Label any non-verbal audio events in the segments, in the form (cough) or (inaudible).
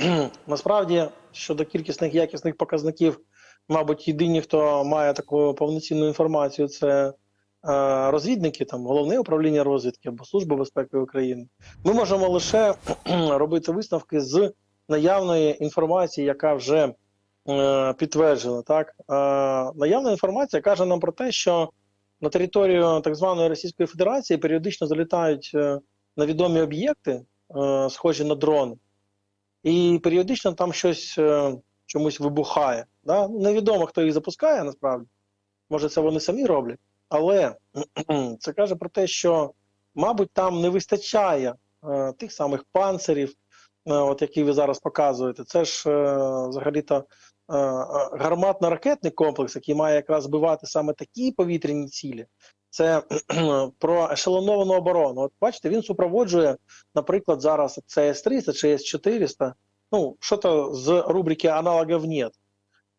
(clears throat) насправді щодо кількісних якісних показників, мабуть, єдині, хто має таку повноцінну інформацію, це е, розвідники, там головне управління розвідки або Служба безпеки України. Ми можемо лише (clears throat) робити висновки з наявної інформації, яка вже е, підтверджена. Так е, наявна інформація каже нам про те, що на територію так званої Російської Федерації періодично залітають невідомі об'єкти, схожі на дрони, і періодично там щось е, чомусь вибухає. Да? Невідомо, хто їх запускає насправді. Може, це вони самі роблять, але це каже про те, що, мабуть, там не вистачає е, тих самих панцирів, е, от які ви зараз показуєте. Це ж е, взагалі-то е, гарматно-ракетний комплекс, який має якраз збивати саме такі повітряні цілі. Це про ешелоновану оборону. От бачите, він супроводжує, наприклад, зараз це С-300 чи С-400, ну, що то з рубрики аналогів нет.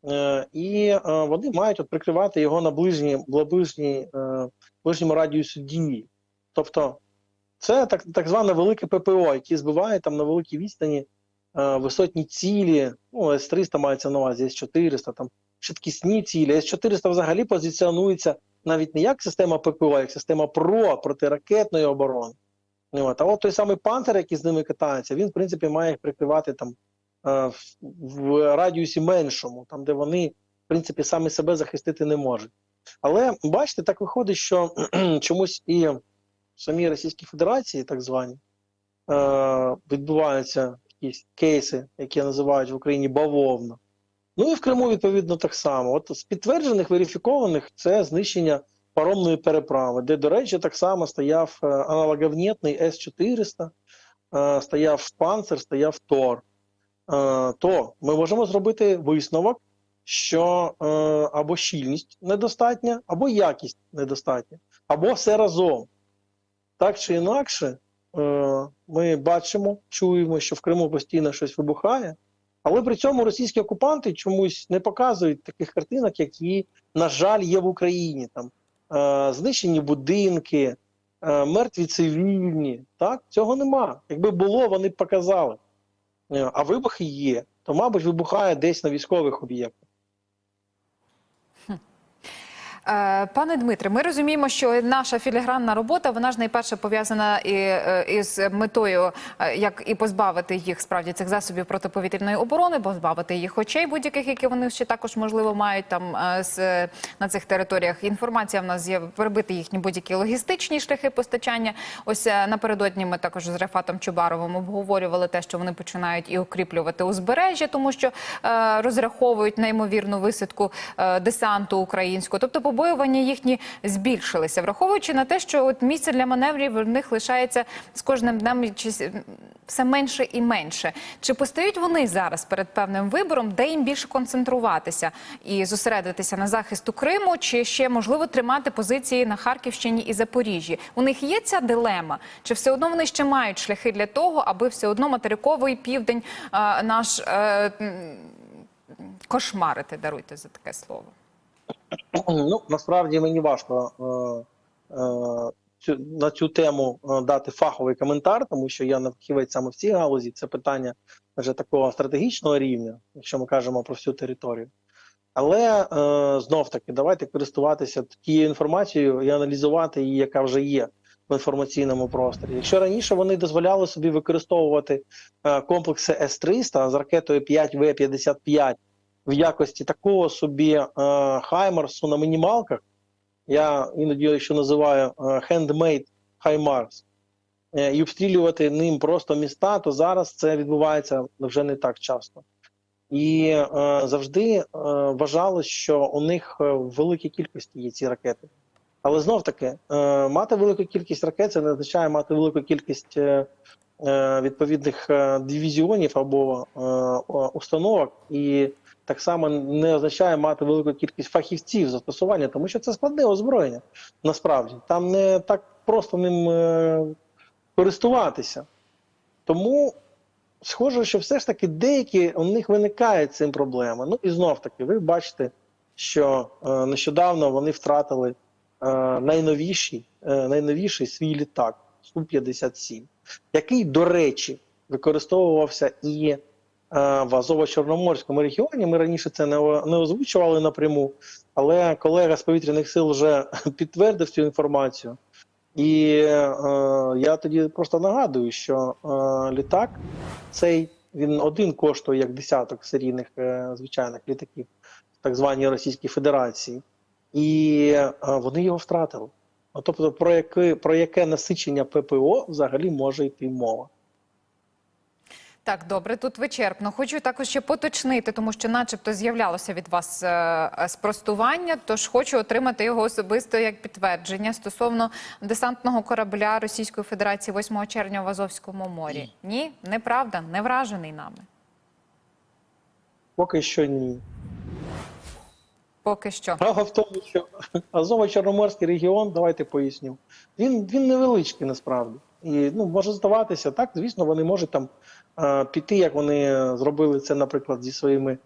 Е, і е, вони мають от прикривати його на ближній, е, ближньому радіусі дії. Тобто це так, так зване велике ППО, яке збиває там на великій відстані е, висотні цілі, ну, С-300 мається на увазі, С-400, там швидкісні цілі. С-400 взагалі позиціонується навіть не як система ППО, як система ПРО протиракетної оборони. От. А от той самий пантер, який з ними катається, він, в принципі, має їх прикривати там е, в, в радіусі меншому, там, де вони, в принципі, самі себе захистити не можуть. Але бачите, так виходить, що (clears throat) чомусь і в самій Російській Федерації, так звані, е, відбуваються якісь кейси, які називають в Україні бавовна. Ну і в Криму, відповідно, так само. От з підтверджених, верифікованих це знищення паромної переправи, де, до речі, так само стояв е, аналоговнітний С-400, е, стояв панцир, стояв Тор. Е, то ми можемо зробити висновок, що або щільність недостатня, або якість недостатня, або все разом. Так чи інакше, ми бачимо, чуємо, що в Криму постійно щось вибухає. Але при цьому російські окупанти чомусь не показують таких картинок, які, на жаль, є в Україні. Там е, знищені будинки, е, мертві цивільні. Так, цього нема. Якби було, вони б показали. Е, а вибухи є, то, мабуть, вибухає десь на військових об'єктах. Е, Пане Дмитре, ми розуміємо, що наша філігранна робота вона ж найперше пов'язана е, із метою, е, як і позбавити їх справді цих засобів протиповітряної оборони, позбавити їх очей будь-яких, які вони ще також можливо мають там е, на цих територіях. Інформація в нас є перебити їхні будь-які логістичні шляхи постачання. Ось е, напередодні ми також з Рефатом Чубаровим обговорювали те, що вони починають і укріплювати узбережжя, тому що е, розраховують неймовірну висадку е, десанту українського, тобто побоювання їхні збільшилися, враховуючи на те, що от місце для маневрів в них лишається з кожним днем все менше і менше. Чи постають вони зараз перед певним вибором, де їм більше концентруватися і зосередитися на захисту Криму, чи ще можливо тримати позиції на Харківщині і Запоріжжі? У них є ця дилема, чи все одно вони ще мають шляхи для того, аби все одно материковий південь наш е, кошмарити, даруйте за таке слово. (clears throat) Ну, насправді мені важко е, е, на цю тему е, дати фаховий коментар, тому що я не фахівець саме в цій галузі. Це питання вже такого стратегічного рівня, якщо ми кажемо про всю територію. Але знов таки, давайте користуватися тією інформацією і аналізувати її, яка вже є в інформаційному просторі. Якщо раніше вони дозволяли собі використовувати комплекси С-300 з ракетою 5В-55 в якості такого собі е, Хаймарсу на мінімалках, я іноді ще називаю handmade Хаймарс, е, і обстрілювати ним просто міста, то зараз це відбувається вже не так часто. І е, завжди е, вважалось, що у них е, в великій кількості є ці ракети. Але знов таки, е, мати велику кількість ракет це не означає мати велику кількість е, е, відповідних е, дивізіонів або е, установок, і так само не означає мати велику кількість фахівців застосування, тому що це складне озброєння. Насправді там не так просто ним е, користуватися. Тому схоже, що все ж таки деякі у них виникають цим проблеми. Ну і знов таки, ви бачите, що е, нещодавно вони втратили е, найновіший, е, найновіший свій літак Су-57, який, до речі, використовувався і в Азово-Чорноморському регіоні. Ми раніше це не, не озвучували напряму, але колега з повітряних сил вже (laughs) підтвердив цю інформацію. І е, я тоді просто нагадую, що е, літак цей він один коштує як десяток серійних е, звичайних літаків так званій Російській Федерації, і е, вони його втратили. Ну, тобто, про яке, про яке насичення ППО взагалі може йти мова? Так, добре, тут вичерпно. Хочу також ще поточнити, тому що, начебто, з'являлося від вас е, е, спростування. Тож хочу отримати його особисто як підтвердження стосовно десантного корабля Російської Федерації 8 червня в Азовському морі. Ні, неправда, не вражений нами. Поки що ні. Поки що. Справа в тому, що Азово-Чорноморський регіон, давайте поясню, він, він невеличкий насправді. І ну, може здаватися, так, звісно, вони можуть там е, піти, як вони зробили це, наприклад, зі своїми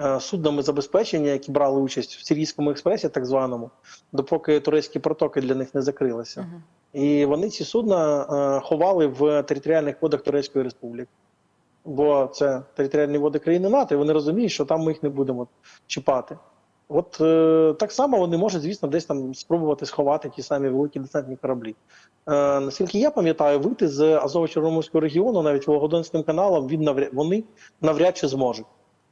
е, суднами забезпечення, які брали участь в Сирійському експресі, так званому, допоки турецькі протоки для них не закрилися. Мгм. І вони ці судна е, ховали в територіальних водах Турецької Республіки. Бо це територіальні води країни НАТО, і вони розуміють, що там ми їх не будемо чіпати. От е, так само вони можуть, звісно, десь там спробувати сховати ті самі великі десантні кораблі. Е, наскільки я пам'ятаю, вийти з Азово-Чорноморського регіону, навіть Вологодонським каналом, він навряд, вони навряд чи зможуть.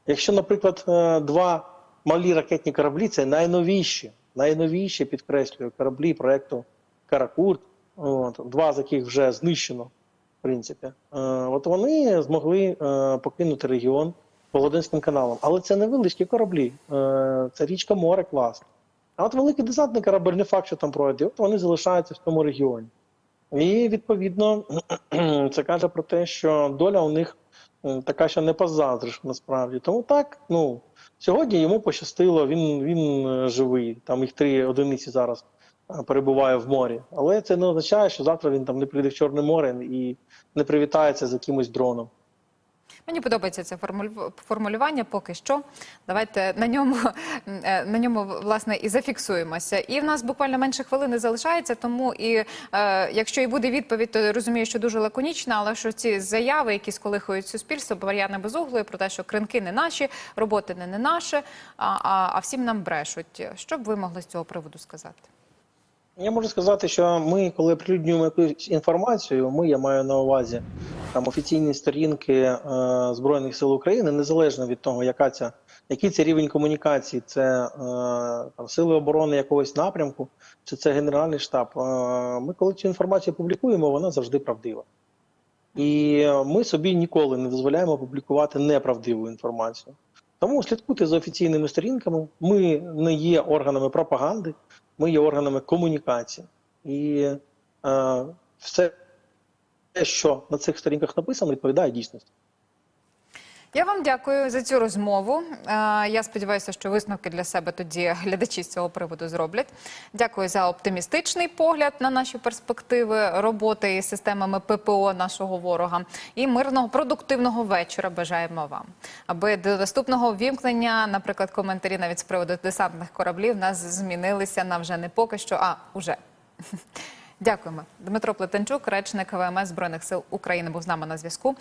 Якщо, наприклад, е, два малі ракетні кораблі це найновіші, найновіші, підкреслюю, кораблі проекту Каракурт, от, два з яких вже знищено, в принципі. Е, от вони змогли е, покинути регіон Володимирським каналом. Але це невеличкі кораблі, е, це річка море клас. А от великий десантний корабель не факт, що там пройде, от вони залишаються в тому регіоні. І відповідно (clears throat) це каже про те, що доля у них така, що не позаздриш насправді. Тому так, ну сьогодні йому пощастило, він, він е, живий. Там їх три одиниці зараз е, перебуває в морі. Але це не означає, що завтра він там не прийде в Чорне море і не привітається з якимось дроном. Мені подобається це формулю- формулювання поки що. Давайте на ньому, е, на ньому власне і зафіксуємося. І в нас буквально менше хвилини залишається, тому і е, якщо і буде відповідь, то розумію, що дуже лаконічна, але що ці заяви, які сколихують суспільство, Бар'яни Безуглої про те, що кринки не наші, роботи не, не наші, а, а, а всім нам брешуть. Що б ви могли з цього приводу сказати? Я можу сказати, що ми, коли прилюднюємо якусь інформацію, ми, я маю на увазі там офіційні сторінки е, Збройних сил України, незалежно від того, яка ця, який це рівень комунікації, це е, там, сили оборони якогось напрямку, чи це Генеральний штаб. Е, ми, коли цю інформацію публікуємо, вона завжди правдива. І ми собі ніколи не дозволяємо публікувати неправдиву інформацію. Тому слідкуйте за офіційними сторінками. Ми не є органами пропаганди, ми є органами комунікації. І е, все, те, що на цих сторінках написано, відповідає дійсності. Я вам дякую за цю розмову. Я сподіваюся, що висновки для себе тоді глядачі з цього приводу зроблять. Дякую за оптимістичний погляд на наші перспективи роботи із системами ППО нашого ворога. І мирного продуктивного вечора бажаємо вам. Аби до наступного вімкнення, наприклад, коментарі навіть з приводу десантних кораблів, нас змінилися на вже не поки що, а уже. Дякуємо. Дмитро Плетенчук, речник ВМС Збройних сил України, був з нами на зв'язку.